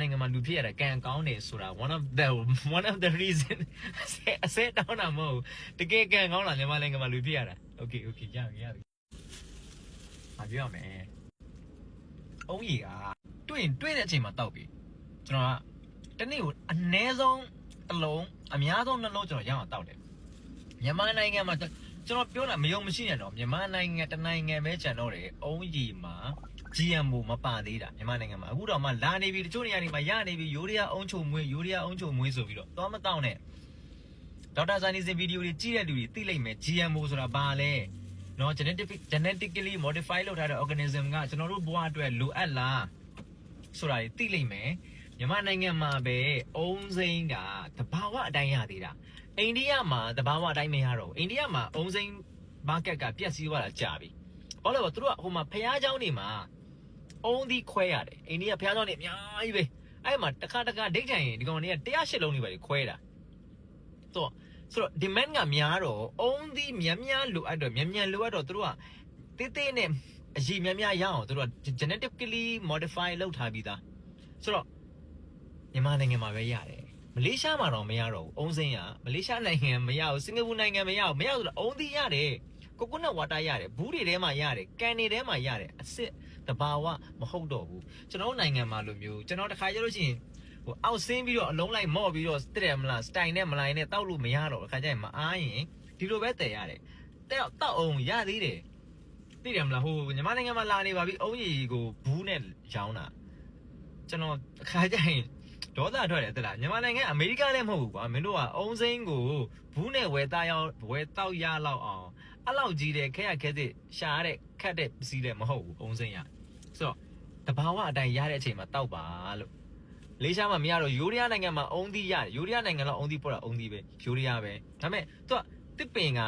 နိုင်ငံမှာလူဖြစ်ရတာကံကောင်းတယ်ဆိုတာ one of the one of the reason အစဲတောင်းတာမဟုတ်တကယ်ကံကောင်းလာမြန်မာနိုင်ငံမှာလူဖြစ်ရတာ okay okay ရပြီရပြီမပြောရမယ်အုံးကြီးကတွေ့ရင်တွေ့တဲ့အချိန်မှာတောက်ပြီကျွန်တော်ကတနေ့ကိုအနည်းဆုံးတစ်လုံးအများဆုံးနှလုံးကျွန်တော်ရအောင်တောက်တယ်မြန်မာနိုင်ငံမှာ ကျွန်တော်ပြောတာမယုံမရှိနဲ့တော့မြန်မာနိုင်ငံတနိုင်ငံပဲခြံတော့တယ်အုံးကြီးမှာ GMO မပါသေးတာမြန်မာနိုင်ငံမှာအခုတော့မှလာနေပြီတချို့နေရာတွေမှာရနေပြီယူရီးယားအုံးချုံမွေးယူရီးယားအုံးချုံမွေးဆိုပြီးတော့သွားမတောင်းနဲ့ဒေါက်တာဇာနီစင်ဗီဒီယိုတွေကြည့်တဲ့လူတွေသိလိမ့်မယ် GMO ဆိုတာဘာလဲနော် genetic genetically modify လုပ်ထားတဲ့ organism ကကျွန်တော်တို့ဘဝအတွက်လိုအပ်လားဆိုတာတွေသိလိမ့်မယ် မြန်မာနိုင်ငံမှာပဲအုံးစိမ်းကတဘာဝအတိုင်းရသေးတာအိန္ဒိယမှာတဘာဝအတိုင်းမရတော့ဘူးအိန္ဒိယမှာအုံးစိမ်း market ကပြက်စီးသွားတာကြာပြီဘာလို့လဲဆိုတော့သူတို့ကဟိုမှာဖျားเจ้าနေမှာ အုံးသီးခွဲရတယ်အိန္ဒိယဖျားကြောင်းနေအများကြီးပဲအဲ့မှာတစ်ခါတစ်ခါဒိတ်ထိုင်ရင်ဒီကောင်တွေက108လုံးနေပါလေခွဲတာဆိုတော့ဆိုတော့ demand ကများတော့အုံးသီးများများလိုအပ်တော့မြန်မြန်လိုအပ်တော့သူတို့ကတေးသေးနဲ့အကြီးများများရအောင်သူတို့က genetically modify လုပ်ထားပြီးသားဆိုတော့ မြန်မာနိုင်ငံမှာပဲရတယ်မလေးရှားမှာတော့မရတော့ဘူးအုံးစင်းရမလေးရှားနိုင်ငံမရဘူးစင်ကာပူနိုင်ငံမရဘူးမရဘူးဆိုတော့အုံးသီးရတယ်ကိုကိုနတ်ဝါတာရတယ်ဘူးတွေထဲမှာရတယ်ကန်တွေထဲမှာရတယ်အစ်စ်တဘာဝမဟုတ်တော့ဘူးကျွန်တော်တို့နိုင်ငံမှာလိုမျိုးကျွန်တော်တခါကျလို့ရှိရင်ဟိုအောက်ဆင်းပြီးတော့အလုံးလိုက်မော့ပြီးတော့တက်တယ်မလားစတိုင်နဲ့မလိုက်နဲ့တောက်လို့မရတော့ဘူးအခါကျရင်မအားရင်ဒီလိုပဲတည်ရတယ်တဲ့တောက်အောင်ရသေးတယ်သိတယ်မလားဟိုညီမနိုင်ငံမှာလာနေပါပြီအုံးရီကိုဘူးနဲ့ရောင်းတာကျွန်တော်အခါကျရင် ဒေါသထွက်တယ်တလားညီမနိုင်ငံအမေရိကလည်းမဟုတ်ဘူးကွာမင်းတို့ကအုံးစိမ်းကိုဘူးနဲ့ဝယ်သားရောက်ဝယ်တောက်ရလောက်အောင်အဲ့လောက်ကြီးတယ်ခဲရခဲတဲ့ရှာရတဲ့ခတ်တဲ့ပစ္စည်းလည်းမဟုတ်ဘူးအုံးစိမ်းရဆိုတော့တဘာဝအတိုင်းရတဲ့အချိန်မှာတောက်ပါလို့လေးရှားမှာမရတော့ယူရီးယားနိုင်ငံမှာအုံးသီးရတယ်ယူရီးယားနိုင်ငံတော့အုံးသီးပေါ်တာအုံးသီးပဲယူရီးယားပဲဒါပေမဲ့သူကတစ်ပင်က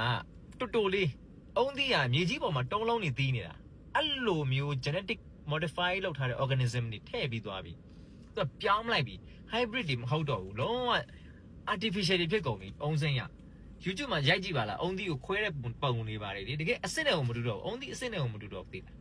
တူတူလေးအုံးသီးကမြေကြီးပေါ်မှာတုံးလုံးနေသီးနေတာအဲ့လိုမျိုး genetic modify လုပ်ထားတဲ့ organism တွေထည့်ပြီးသွားပြီ သူကပြောင်းလိုက်ပြီ hybrid တွေမဟုတ်တော့ဘူးလုံးဝ artificial တွေဖြစ်ကုန်ပြီအုံးစင်းရ YouTube မှာရိုက်ကြည့်ပါလားအုံးသီးကိုခွဲတဲ့ပုံလေးပါတယ်လေတကယ်အစ်စ်နဲ့ကိုမတူတော့ဘူးအုံးသီးအစ်စ်နဲ့ကိုမတူတော့ဘူးသိလား